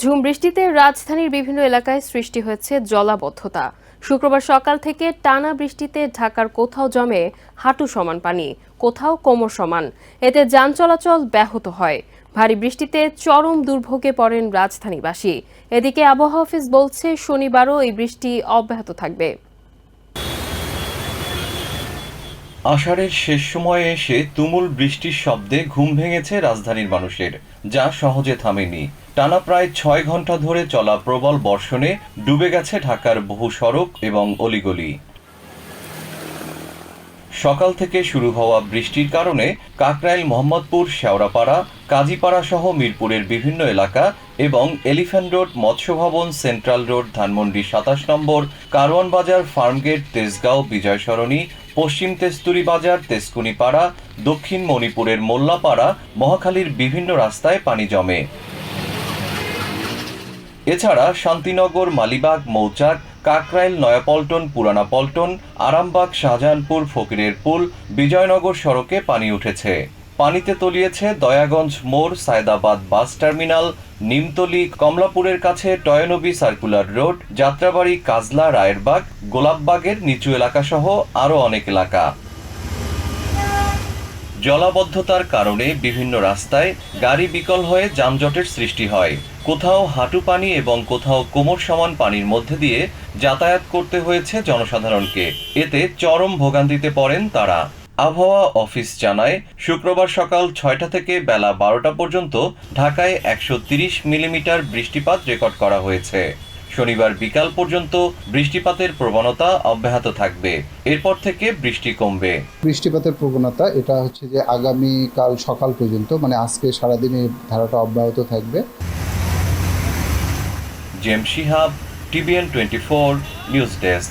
ঝুম বৃষ্টিতে রাজধানীর বিভিন্ন এলাকায় সৃষ্টি হয়েছে জলাবদ্ধতা। শুক্রবার সকাল থেকে টানা বৃষ্টিতে ঢাকার কোথাও জমে হাঁটু সমান পানি, কোথাও কোমর সমান। এতে যান চলাচল ব্যাহত হয়। ভারী বৃষ্টিতে চরম দুর্ভোগে পড়েন রাজধানীবাসী। এদিকে আবহাওয়া অফিস বলছে, শনিবারও এই বৃষ্টি অব্যাহত থাকবে। আষাঢ়ের শেষ সময়ে এসে তুমুল বৃষ্টির শব্দে ঘুম ভেঙেছে রাজধানীর মানুষের, যা সহজে থামেনি। টানা প্রায় ছয় ঘণ্টা ধরে চলা প্রবল বর্ষণে ডুবে গেছে ঢাকার বহু সড়ক এবং অলিগলি। সকাল থেকে শুরু হওয়া বৃষ্টির কারণে কাকরাইল, মোহাম্মদপুর, শেওড়াপাড়া, কাজীপাড়া সহ মিরপুরের বিভিন্ন এলাকা এবং elephant road, মৎস্যভবন, central road, Dhanmondi সাতাশ নম্বর, কারওয়ান বাজার, ফার্মগেট, তেজগাঁও বিজয় সরণি পশ্চিম তেস্তুরি বাজার, তেজকুনিপাড়া, দক্ষিণ মণিপুরের মোল্লাপাড়া, মহাখালীর বিভিন্ন রাস্তায় পানি জমে। এছাড়া শান্তিনগর, মালিবাগ, মৌচাক, কাকরাইল, নয়াপল্টন পুরানা পল্টন আরামবাগ, শাহজাহানপুর, ফকিরের পুল, বিজয়নগর সড়কে পানি উঠেছে। পানিতে তলিয়েছে দয়াগঞ্জ মোড়, সায়দাবাদ বাস টার্মিনাল, নিমতলি, কমলাপুরের কাছে Toynbee circular road, Jatrabari, Kajla, Rayerbag, গোলাপবাগের নিচু এলাকা সহ আরও অনেক এলাকা। জলাবদ্ধতার কারণে বিভিন্ন রাস্তায় গাড়ি বিকল হয়ে যানজটের সৃষ্টি হয়। কোথাও হাঁটু পানি এবং কোথাও কোমর সমান পানির মধ্যে দিয়ে যাতায়াত করতে হয়েছে জনসাধারণকে। এতে চরম ভোগান্তিতে পড়েন তারা। আবহাওয়া অফিস জানায় শুক্রবার সকাল ছয়টা থেকে বেলা বারোটা পর্যন্ত ঢাকায় একশো তিরিশ মিলিমিটার বৃষ্টিপাত রেকর্ড করা হয়েছে। শনিবার বিকাল পর্যন্ত বৃষ্টিপাতের প্রবণতা অব্যাহত থাকবে। এরপর থেকে বৃষ্টি কমবে। বৃষ্টিপাতের প্রবণতা এটা হচ্ছে যে আগামী কাল সকাল পর্যন্ত মানে আজকে সারাদিন এই ধারাটা অব্যাহত থাকবে। জেম Shihab TVN twenty four news desk.